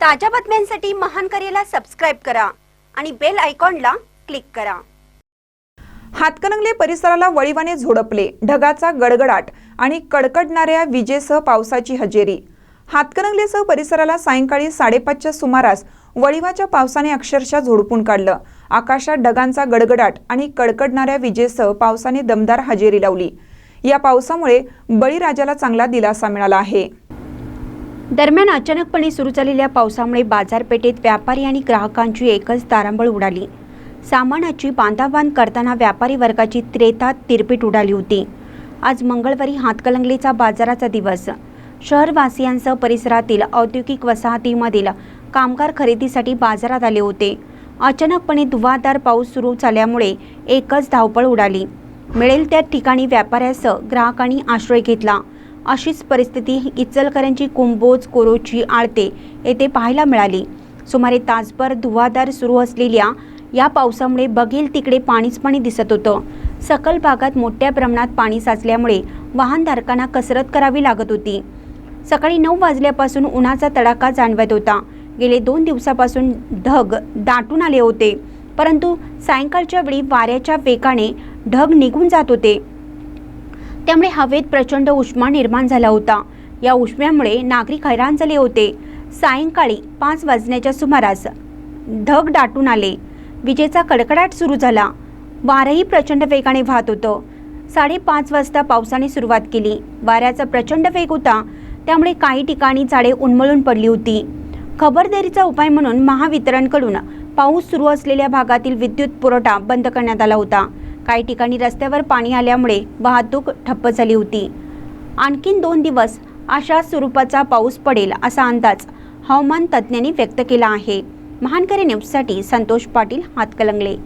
ताज्या बातम्यांसाठी महान करेला सबस्क्राईब करा आणि बेल आयकॉनला क्लिक करा. हातकणंगले परिसराला वळीवाने झोडपले. ढगाचा गडगडाट आणि कडकडणाऱ्या विजेसह पावसाची हजेरी. हातकणंगलेसह परिसराला सायंकाळी साडेपाचच्या सुमारास वळीवाच्या पावसाने अक्षरशः झोडपून काढलं. आकाशात ढगांचा गडगडाट आणि कडकडणाऱ्या विजेसह पावसाने दमदार हजेरी लावली. या पावसामुळे बळीराजाला चांगला दिलासा मिळाला आहे. दरम्यान अचानकपणे सुरू झालेल्या पावसामुळे बाजारपेठेत व्यापारी आणि ग्राहकांची एकच तारांबळ उडाली. सामानाची बांधाबांध करताना व्यापारी वर्गाची त्रेता तिरपीट उडाली होती. आज मंगळवारी हातकलंगलीचा बाजाराचा दिवस. शहरवासियांसह परिसरातील औद्योगिक वसाहतीमधील कामगार खरेदीसाठी बाजारात आले होते. अचानकपणे धुवाधार पाऊस सुरू झाल्यामुळे एकच धावपळ उडाली. मिळेल त्या ठिकाणी व्यापाऱ्यासह ग्राहकांनी आश्रय घेतला. अशीच परिस्थिती इचलकरंजी कुंभोज कोरोची आळते येथे पाहायला मिळाली. सुमारे तासभर धुवाधार सुरू असलेल्या या पावसामुळे बघेल तिकडे पाणीच पाणी दिसत होतं. सकल भागात मोठ्या प्रमाणात पाणी साचल्यामुळे वाहनधारकांना कसरत करावी लागत होती. सकाळी नऊ वाजल्यापासून उन्हाचा तडाखा जाणवत होता. गेले दोन दिवसापासून ढग दाटून आले होते परंतु सायंकाळच्या वेळी वाऱ्याच्या वेगाने ढग निघून जात होते. त्यामुळे हवेत प्रचंड उष्मा निर्माण झाला होता. या उष्म्यामुळे नागरिक हैराण झाले होते. सायंकाळी पाच वाजण्याच्या सुमारास ढग दाटून आले. विजेचा कडकडाट सुरू झाला. वारही प्रचंड वेगाने वाहत होतं. साडेपाच वाजता पावसाने सुरुवात केली. वाऱ्याचा प्रचंड वेग होता. त्यामुळे काही ठिकाणी झाडे उन्मळून पडली होती. खबरदारीचा उपाय म्हणून महावितरणकडून पाऊस सुरू असलेल्या भागातील विद्युत पुरवठा बंद करण्यात आला होता. काही ठिकाणी रस्त्यावर पाणी आल्यामुळे वाहतूक ठप्प झाली होती. आणखीन दोन दिवस अशा स्वरूपाचा पाऊस पडेल असा अंदाज हवामान तज्ज्ञांनी व्यक्त केला आहे. महानकरी न्यूजसाठी संतोष पाटील हातकलंगले.